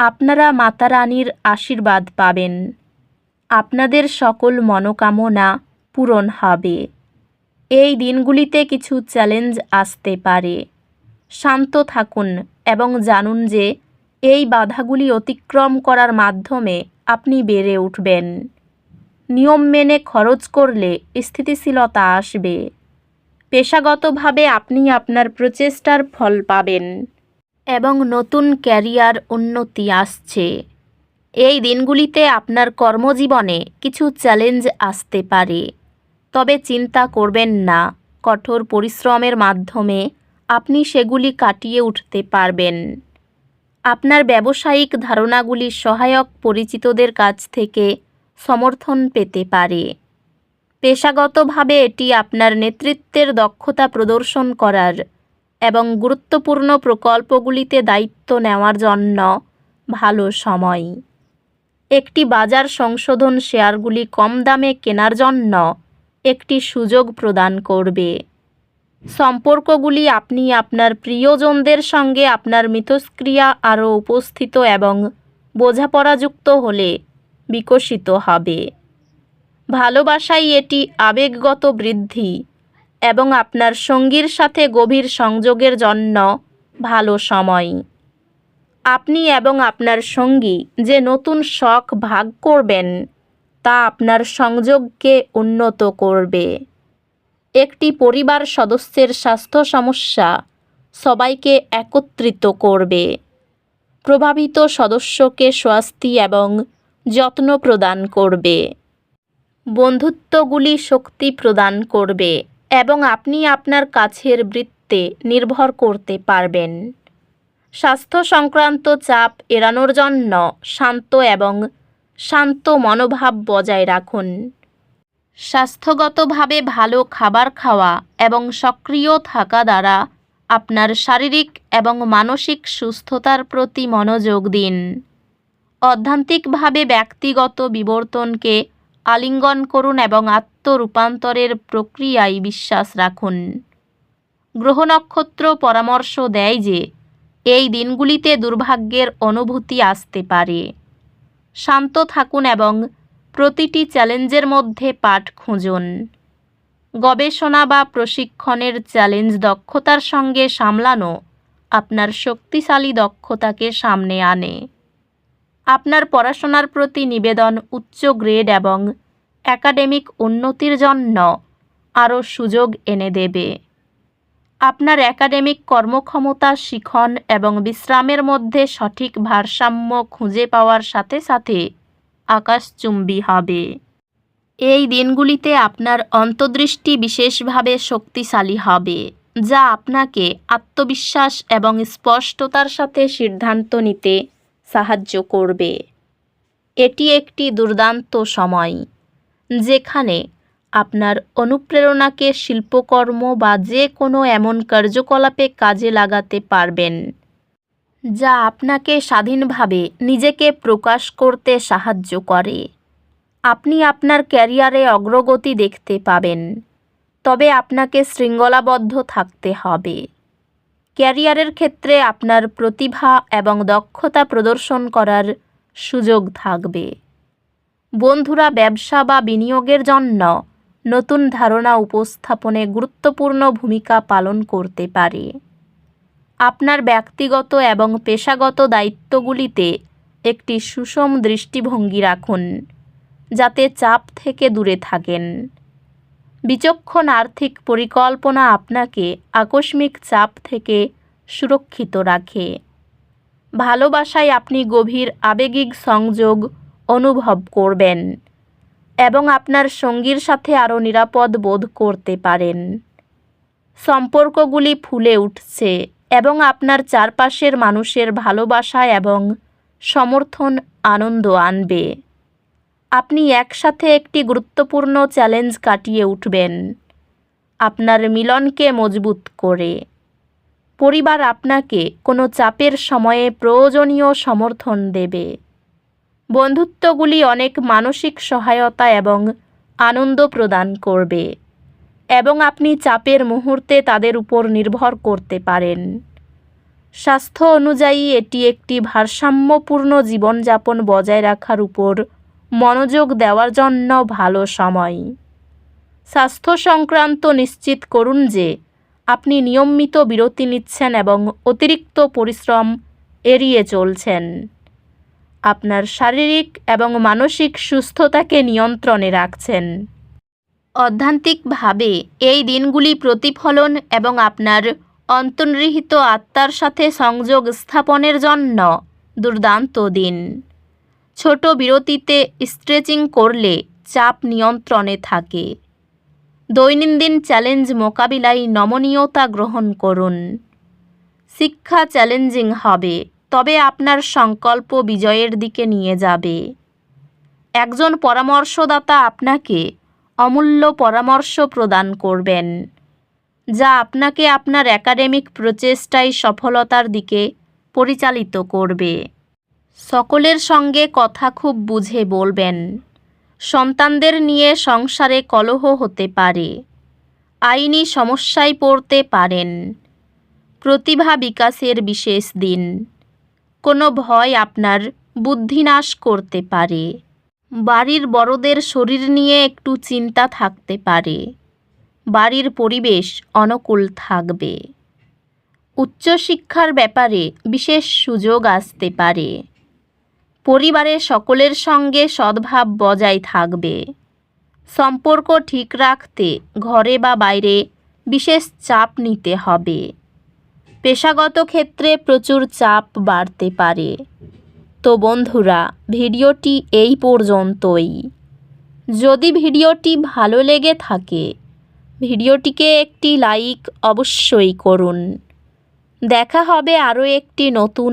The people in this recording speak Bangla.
আপনারা মাতা রানীর আশীর্বাদ পাবেন। আপনাদের সকল মনোকামনা পূরণ হবে। এই দিনগুলিতে কিছু চ্যালেঞ্জ আসতে পারে। শান্ত থাকুন এবং জানুন যে এই বাধাগুলি অতিক্রম করার মাধ্যমে আপনি বেড়ে উঠবেন। নিয়ম মেনে খরচ করলে স্থিতিশীলতা আসবে। পেশাগতভাবে আপনি আপনার প্রচেষ্টার ফল পাবেন। এবং নতুন ক্যারিয়ার উন্নতি আসছে। এই দিনগুলিতে আপনার কর্মজীবনে কিছু চ্যালেঞ্জ আসতে পারে। তবে চিন্তা করবেন না, কঠোর পরিশ্রমের মাধ্যমে আপনি সেগুলি কাটিয়ে উঠতে পারবেন। আপনার ব্যবসায়িক ধারণাগুলি সহায়ক পরিচিতদের কাছ থেকে সমর্থন পেতে পারে। পেশাগতভাবে এটি আপনার নেতৃত্বের দক্ষতা প্রদর্শন করার এবং গুরুত্বপূর্ণ প্রকল্পগুলিতে দায়িত্ব নেওয়ার জন্য ভালো সময়। একটি বাজার সংশোধন শেয়ারগুলি কম দামে কেনার জন্য একটি সুযোগ প্রদান করবে। সম্পর্কগুলি আপনি আপনার প্রিয়জনদের সঙ্গে আপনার মিথস্ক্রিয়া আরও উপস্থিত এবং বোঝাপড়াযুক্ত হলে বিকশিত হবে। ভালোবাসাই এটি আবেগগত বৃদ্ধি এবং আপনার সঙ্গীর সাথে গভীর সংযোগের জন্য ভালো সময়। আপনি এবং আপনার সঙ্গী যে নতুন শখ ভাগ করবেন, তা আপনার সংযোগকে উন্নত করবে। একটি পরিবার সদস্যের স্বাস্থ্য সমস্যা সবাইকে একত্রিত করবে। প্রভাবিত সদস্যকে স্বাস্থ্য এবং যত্ন প্রদান করবে। বন্ধুত্বগুলি শক্তি প্রদান করবে। এবং আপনি আপনার কাছের বৃত্তে নির্ভর করতে পারবেন। স্বাস্থ্য সংক্রান্ত চাপ এড়ানোর জন্য শান্ত এবং শান্ত মনোভাব বজায় রাখুন। স্বাস্থ্যগতভাবে ভালো খাবার খাওয়া এবং সক্রিয় থাকা দ্বারা আপনার শারীরিক এবং মানসিক সুস্থতার প্রতি মনোযোগ দিন। অধ্যান্তিকভাবে ব্যক্তিগত বিবর্তনকে আলিঙ্গন করুন এবং আত্মরূপান্তরের প্রক্রিয়ায় বিশ্বাস রাখুন। গ্রহ নক্ষত্র পরামর্শ দেয় যে, এই দিনগুলিতে দুর্ভাগ্যের অনুভূতি আসতে পারে। শান্ত থাকুন এবং প্রতিটি চ্যালেঞ্জের মধ্যে পাঠ খুঁজুন। গবেষণা বা প্রশিক্ষণের চ্যালেঞ্জ দক্ষতার সঙ্গে সামলানো আপনার শক্তিশালী দক্ষতাকে সামনে আনে। আপনার পড়াশোনার প্রতি নিবেদন উচ্চ গ্রেড এবং একাডেমিক উন্নতির জন্য আরও সুযোগ এনে দেবে। আপনার একাডেমিক কর্মক্ষমতা, শিখন এবং বিশ্রামের মধ্যে সঠিক ভারসাম্য খুঁজে পাওয়ার সাথে সাথে আকাশচুম্বী হবে। এই দিনগুলিতে আপনার অন্তর্দৃষ্টি বিশেষভাবে শক্তিশালী হবে, যা আপনাকে আত্মবিশ্বাস এবং স্পষ্টতার সাথে সিদ্ধান্ত নিতে সাহায্য করবে। এটি একটি দুর্দান্ত সময়, যেখানে আপনার অনুপ্রেরণাকে শিল্পকর্ম বা যে কোনো এমন কার্যকলাপে কাজে লাগাতে পারবেন, যা আপনাকে স্বাধীনভাবে নিজেকে প্রকাশ করতে সাহায্য করে। আপনি আপনার ক্যারিয়ারে অগ্রগতি দেখতে পাবেন, তবে আপনাকে শৃঙ্খলাবদ্ধ থাকতে হবে। ক্যারিয়ারের ক্ষেত্রে আপনার প্রতিভা এবং দক্ষতা প্রদর্শন করার সুযোগ থাকবে। বন্ধুরা, ব্যবসা বা বিনিয়োগের জন্য নতুন ধারণা উপস্থাপনে গুরুত্বপূর্ণ ভূমিকা পালন করতে পারে। আপনার ব্যক্তিগত এবং পেশাগত দায়িত্বগুলিতে একটি সুষম দৃষ্টিভঙ্গি রাখুন, যাতে চাপ থেকে দূরে থাকেন। বিচক্ষণ আর্থিক পরিকল্পনা আপনাকে আকস্মিক চাপ থেকে সুরক্ষিত রাখে। ভালোবাসায় আপনি গভীর আবেগিক সংযোগ অনুভব করবেন এবং আপনার সঙ্গীর সাথে আরও নিরাপদ বোধ করতে পারেন। সম্পর্কগুলি ফুলে উঠছে এবং আপনার চারপাশের মানুষের ভালোবাসা এবং সমর্থন আনন্দ আনবে। আপনি একসাথে একটি গুরুত্বপূর্ণ চ্যালেঞ্জ কাটিয়ে উঠবেন। আপনার মিলনকে মজবুত করে। পরিবার আপনাকে কোনো চাপের সময়ে প্রয়োজনীয় সমর্থন দেবে। বন্ধুত্বগুলি অনেক মানসিক সহায়তা এবং আনন্দ প্রদান করবে এবং আপনি চাপের মুহূর্তে তাদের উপর নির্ভর করতে পারেন। স্বাস্থ্য অনুযায়ী এটি একটি ভারসাম্যপূর্ণ জীবনযাপন বজায় রাখার উপর মনোযোগ দেওয়ার জন্য ভালো সময়। স্বাস্থ্য সংক্রান্ত নিশ্চিত করুন যে আপনি নিয়মিত বিরতি নিচ্ছেন এবং অতিরিক্ত পরিশ্রম এড়িয়ে চলছেন। আপনার শারীরিক এবং মানসিক সুস্থতাকে নিয়ন্ত্রণে রাখছেন। অধ্যান্তিকভাবে এই দিনগুলি প্রতিফলন এবং আপনার অন্তর্নিহিত আত্মার সাথে সংযোগ স্থাপনের জন্য দুর্দান্ত দিন। ছোট বিরতিতে স্ট্রেচিং করলে চাপ নিয়ন্ত্রণে থাকে। দৈনন্দিন চ্যালেঞ্জ মোকাবিলায় নমনীয়তা গ্রহণ করুন। শিক্ষা চ্যালেঞ্জিং হবে, তবে আপনার সংকল্প বিজয়ের দিকে নিয়ে যাবে। একজন পরামর্শদাতা আপনাকে অমূল্য পরামর্শ প্রদান করবেন, যা আপনাকে আপনার একাডেমিক প্রচেষ্টায় সফলতার দিকে পরিচালিত করবে। সকলের সঙ্গে কথা খুব বুঝে বলবেন। সন্তানদের নিয়ে সংসারে কলহ হতে পারে। আইনি সমস্যায় পড়তে পারেন। প্রতিভা বিকাশের বিশেষ দিন। কোনো ভয় আপনার বুদ্ধিনাশ করতে পারে। বাড়ির বড়দের শরীর নিয়ে একটু চিন্তা থাকতে পারে। বাড়ির পরিবেশ অনুকূল থাকবে। উচ্চশিক্ষার ব্যাপারে বিশেষ সুযোগ আসতে পারে। পরিবারের সকলের সঙ্গে সদ্ভাব বজায় থাকবে। সম্পর্ক ঠিক রাখতে ঘরে বা বাইরে বিশেষ চাপ নিতে হবে। পেশাগত ক্ষেত্রে প্রচুর চাপ বাড়তে পারে। তো বন্ধুরা, ভিডিওটি এই পর্যন্তই। যদি ভিডিওটি ভালো লেগে থাকে, ভিডিওটিকে একটি লাইক অবশ্যই করুন। দেখা হবে আরও একটি নতুন